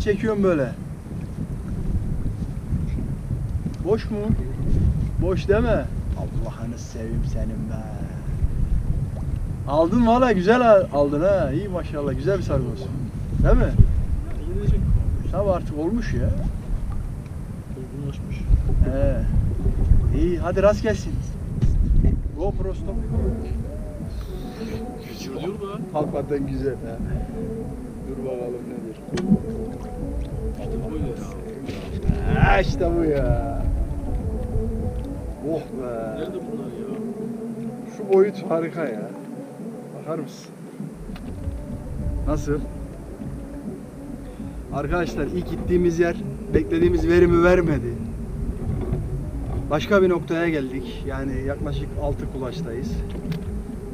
Ne çekiyorsun böyle? Boş mu? Boş deme. Allah'ını seveyim senin be. Aldın valla güzel al- aldın ha. İyi maşallah güzel bir sargoz. Değil mi? Tabi artık olmuş ya. Olgunlaşmış. He. İyi hadi rast gelsin. GoPro stop. Geçiyor diyor da. Hakikaten güzel ha. Dur bakalım nedir. Ha işte bu ya. Oh be. Nerede bunlar ya? Şu boyut harika ya. Bakar mısın? Nasıl? Arkadaşlar ilk gittiğimiz yer beklediğimiz verimi vermedi. Başka bir noktaya geldik. Yani yaklaşık 6 kulaçtayız.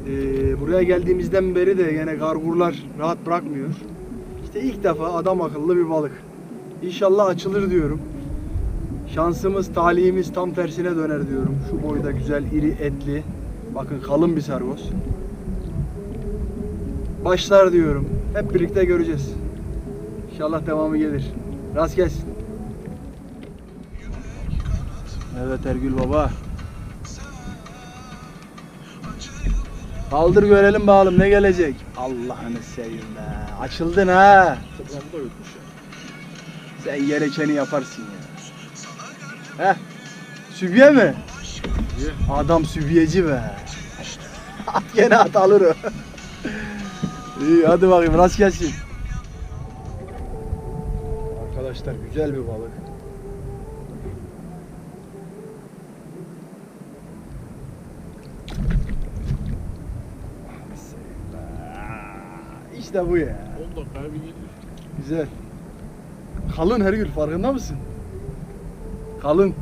Ee, buraya geldiğimizden beri de yine gargurlar rahat bırakmıyor. İşte ilk defa adam akıllı bir balık. İnşallah açılır diyorum. Şansımız, talihimiz tam tersine döner diyorum. Şu boyda güzel, iri, etli. Bakın kalın bir sargoz. Başlar diyorum. Hep birlikte göreceğiz. İnşallah devamı gelir. Rast gelsin. Evet Ergül Baba. Kaldır görelim bakalım ne gelecek. Allah'ını seveyim be. Açıldın ha. Toplamı da yutmuş ya. Sen gerekeni yaparsın ya. Heh. Sübye mi? Adam sübyeci be. At gene at alır o. İyi hadi bakayım rast gelsin. Arkadaşlar güzel bir balık. İşte bu ya. 10 dakikaya bir. Güzel. Kalın her gün farkında mısın? Kalın.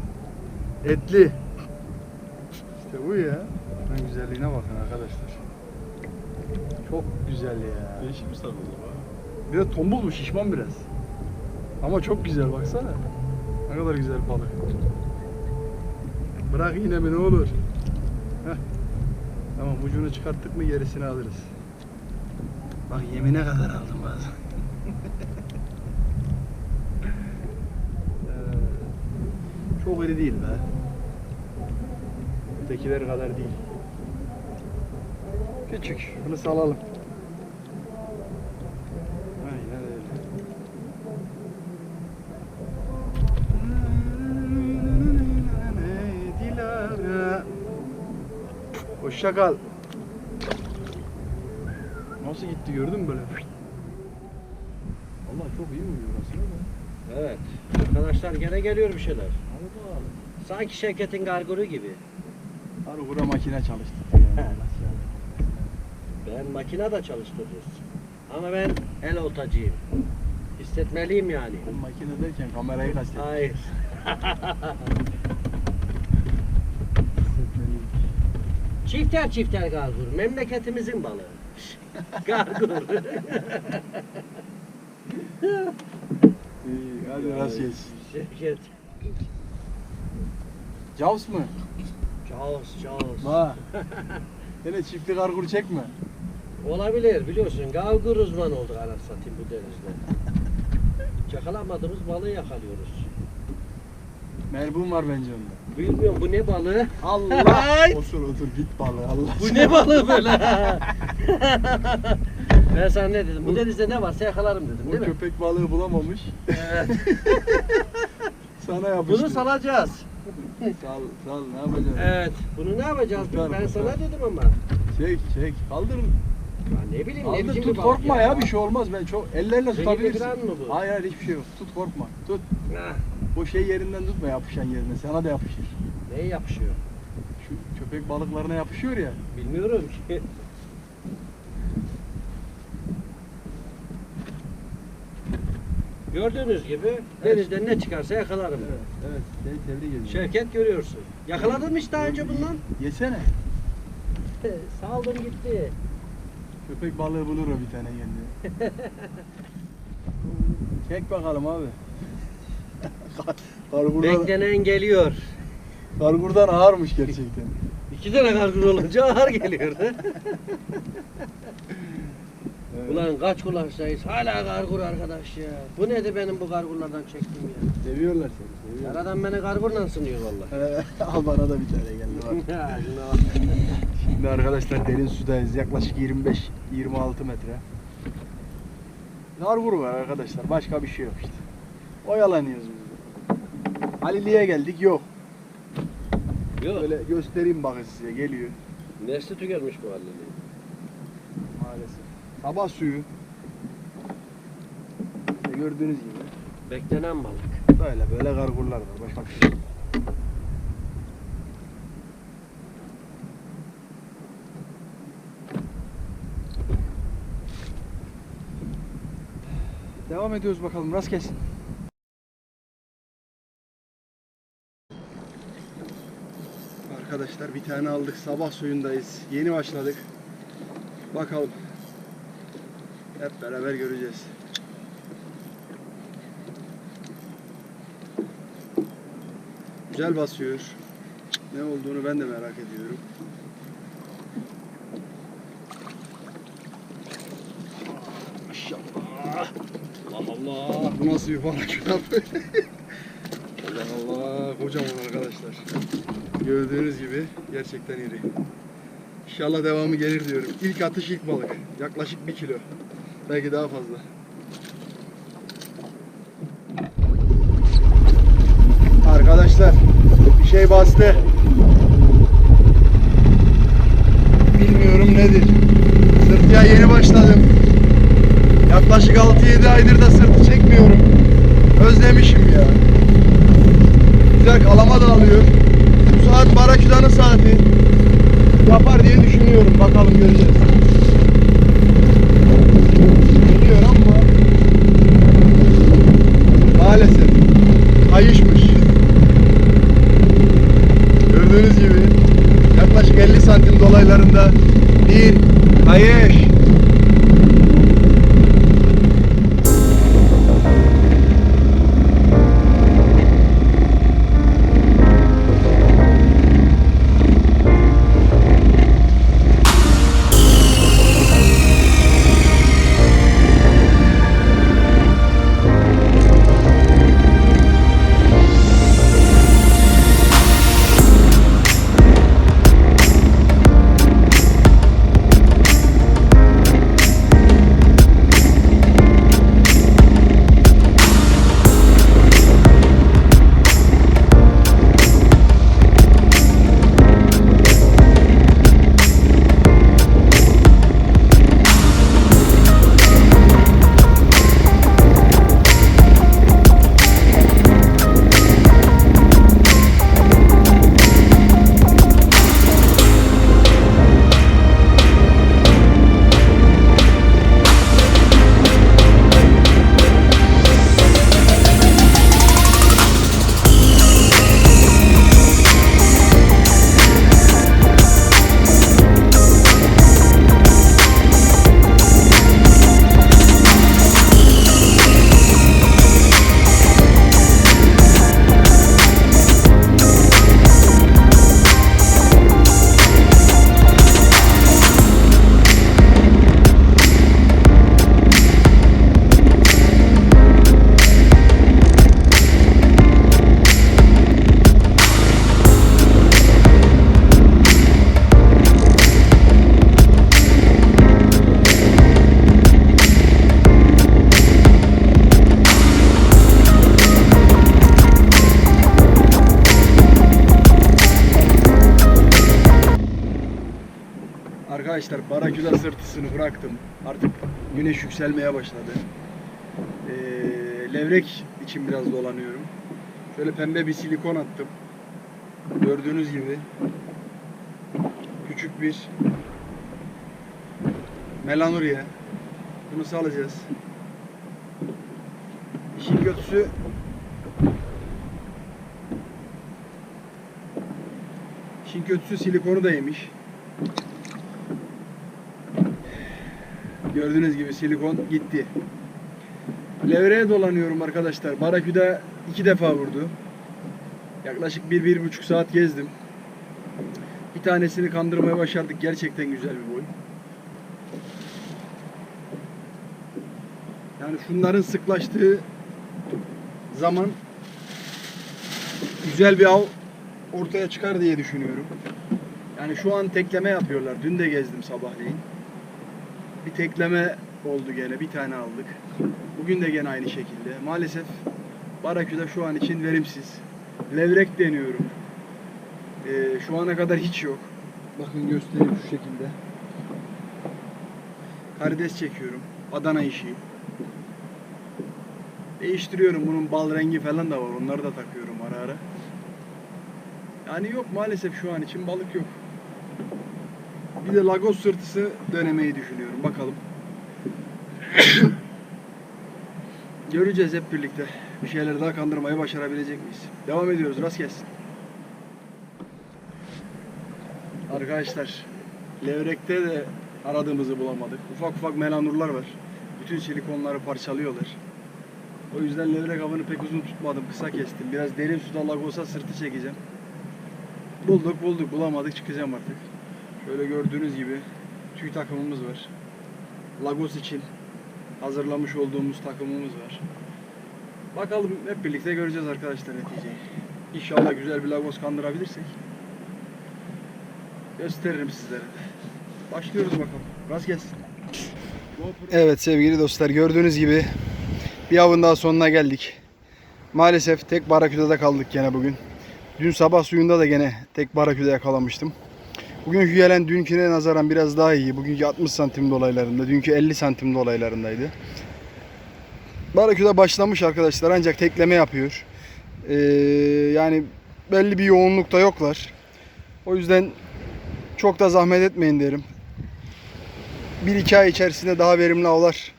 Etli. İşte bu ya. Şunun güzelliğine bakın arkadaşlar. Çok güzel ya. Değişik bir sarı oldu Bir de tombul bu şişman biraz. Ama çok güzel baksana. Ne kadar güzel balık. Bırak yine mi ne olur. Heh. Tamam ucunu çıkarttık mı gerisini alırız. Bak yemine kadar aldım bazen. Ee, Çok iri değil be. Ötekileri kadar değil. Küçük. Bunu salalım. Aynen öyle. Dilara. Hoşça kal. Nasıl gitti gördün mü böyle? Allah çok iyi uyuyor aslında da. Evet. Arkadaşlar gene geliyor bir şeyler. Hadi bakalım. Sanki Şevket'in garguru gibi. Harukura makine çalıştı. Ben makine de çalıştırırız. Ama ben el oltacıyım. Hissetmeliyim yani. Ben makine derken kamerayı kastettim. Hayır. Çifter çifter gargur. Memleketimizin balığı. gargur. Hadi rast gelsin. Şevket. Jaws mı? Çağız çağız. Ha. Yine çiftli kargur çekme. Olabilir biliyorsun. Gargur uzman olduk anasını satayım bu denizde. Yakalamadığımız balığı yakalıyoruz. Merbun var bence onda. Bilmiyorum bu ne balığı? Allah! Ay! otur otur git balığı Allah. Bu ne balığı böyle? ben sana ne dedim? Bu denizde ne varsa yakalarım dedim Bu değil mi? köpek balığı bulamamış. Evet. Sana yapıştı. Bunu salacağız. Sal sal ne yapacaksın? Evet. Bunu ne yapacağız? Kurtar, ben kurtar. sana dedim ama. Çek çek. Kaldır. Ya ne bileyim ne Kaldır biçim tut korkma ya. bir şey olmaz. Ben çok ellerle Zehirli tutabilirsin. mı bu? Hayır hayır hiçbir şey yok. Tut korkma. Tut. Ha, O şey yerinden tutma yapışan yerine. Sana da yapışır. neye yapışıyor? Şu köpek balıklarına yapışıyor ya. Bilmiyorum ki. Gördüğünüz gibi denizden ne çıkarsa yakalarım. Evet. Evet. Seni tebrik ediyorum. Şevket görüyorsun. Yakaladın mı hiç daha önce bundan? Yesene. Saldım gitti. Köpek balığı bulur o bir tane kendine. Çek bakalım abi. Kargurdan, Beklenen geliyor. kargurdan ağırmış gerçekten. İki tane kargur olunca ağır geliyordu. Ulan kaç kulaçtayız hala gargur arkadaş ya. Bu nedir benim bu gargurlardan çektiğim ya. Seviyorlar seni. Seviyorlar. Yaradan beni gargurla sınıyor valla. Al bana da bir tane geldi bak. Ya, şuna bak. Şimdi arkadaşlar derin sudayız. Yaklaşık 25-26 metre. Nargur var arkadaşlar. Başka bir şey yok işte. Oyalanıyoruz biz. Halili'ye geldik. Yok. Yok. Böyle göstereyim bakın size. Geliyor. Nesli tükenmiş bu halde. Maalesef. Sabah suyu. İşte gördüğünüz gibi. Beklenen balık. Böyle böyle gargurlar var. Başka bir şey yok. Devam ediyoruz bakalım. Rast gelsin. Arkadaşlar bir tane aldık. Sabah suyundayız. Yeni başladık. Bakalım. Hep beraber göreceğiz. Güzel basıyor. Ne olduğunu ben de merak ediyorum. Maşallah. Allah Allah. Bu nasıl bir balık? Allah Allah. Kocaman arkadaşlar. Gördüğünüz gibi gerçekten iri. İnşallah devamı gelir diyorum. İlk atış ilk balık. Yaklaşık 1 kilo. Belki daha fazla. Arkadaşlar bir şey bastı. Bilmiyorum nedir. Sırtıya yeni başladım. Yaklaşık 6-7 aydır da sırtı çekmiyorum. Özlemişim ya. Güzel kalama da alıyor. Bu saat Baraküda'nın saati. Yapar diye düşünüyorum. Bakalım göreceğiz. Arkadaşlar Baraküda sırtısını bıraktım. Artık güneş yükselmeye başladı. Ee, levrek için biraz dolanıyorum. Şöyle pembe bir silikon attım. Gördüğünüz gibi küçük bir melanurya. Bunu salacağız. İşin kötüsü İşin kötüsü silikonu da yemiş. Gördüğünüz gibi silikon gitti. Levreye dolanıyorum arkadaşlar. Baraküda iki defa vurdu. Yaklaşık bir, bir buçuk saat gezdim. Bir tanesini kandırmaya başardık. Gerçekten güzel bir boy. Yani şunların sıklaştığı zaman güzel bir av ortaya çıkar diye düşünüyorum. Yani şu an tekleme yapıyorlar. Dün de gezdim sabahleyin. Bir tekleme oldu gene. Bir tane aldık. Bugün de gene aynı şekilde. Maalesef Barakü'de şu an için verimsiz. Levrek deniyorum. Ee, şu ana kadar hiç yok. Bakın göstereyim şu şekilde. Karides çekiyorum. Adana işi. Değiştiriyorum. Bunun bal rengi falan da var. Onları da takıyorum ara ara. Yani yok maalesef şu an için balık yok. Bir de Lagos sırtısı denemeyi düşünüyorum. Bakalım. Göreceğiz hep birlikte. Bir şeyler daha kandırmayı başarabilecek miyiz? Devam ediyoruz. Rast gelsin. Arkadaşlar, levrekte de aradığımızı bulamadık. Ufak ufak melanurlar var. Bütün silikonları parçalıyorlar. O yüzden levrek avını pek uzun tutmadım. Kısa kestim. Biraz derin suda lagosa sırtı çekeceğim. Bulduk bulduk bulamadık çıkacağım artık. Şöyle gördüğünüz gibi tüy takımımız var. Lagos için hazırlamış olduğumuz takımımız var. Bakalım hep birlikte göreceğiz arkadaşlar neticeyi. İnşallah güzel bir lagos kandırabilirsek gösteririm sizlere. Başlıyoruz bakalım. Rast gelsin. Evet sevgili dostlar gördüğünüz gibi bir avın daha sonuna geldik. Maalesef tek baraküdede kaldık gene bugün. Dün sabah suyunda da gene tek baraküde yakalamıştım. Bugünkü gelen dünküne nazaran biraz daha iyi. Bugünkü 60 santim dolaylarında, dünkü 50 santim dolaylarındaydı. Baraküde başlamış arkadaşlar ancak tekleme yapıyor. Ee, yani belli bir yoğunlukta yoklar. O yüzden çok da zahmet etmeyin derim. 1-2 ay içerisinde daha verimli avlar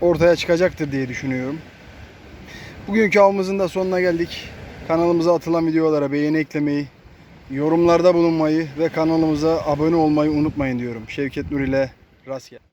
ortaya çıkacaktır diye düşünüyorum. Bugünkü avımızın da sonuna geldik. Kanalımıza atılan videolara beğeni eklemeyi, yorumlarda bulunmayı ve kanalımıza abone olmayı unutmayın diyorum. Şevket Nur ile Rast.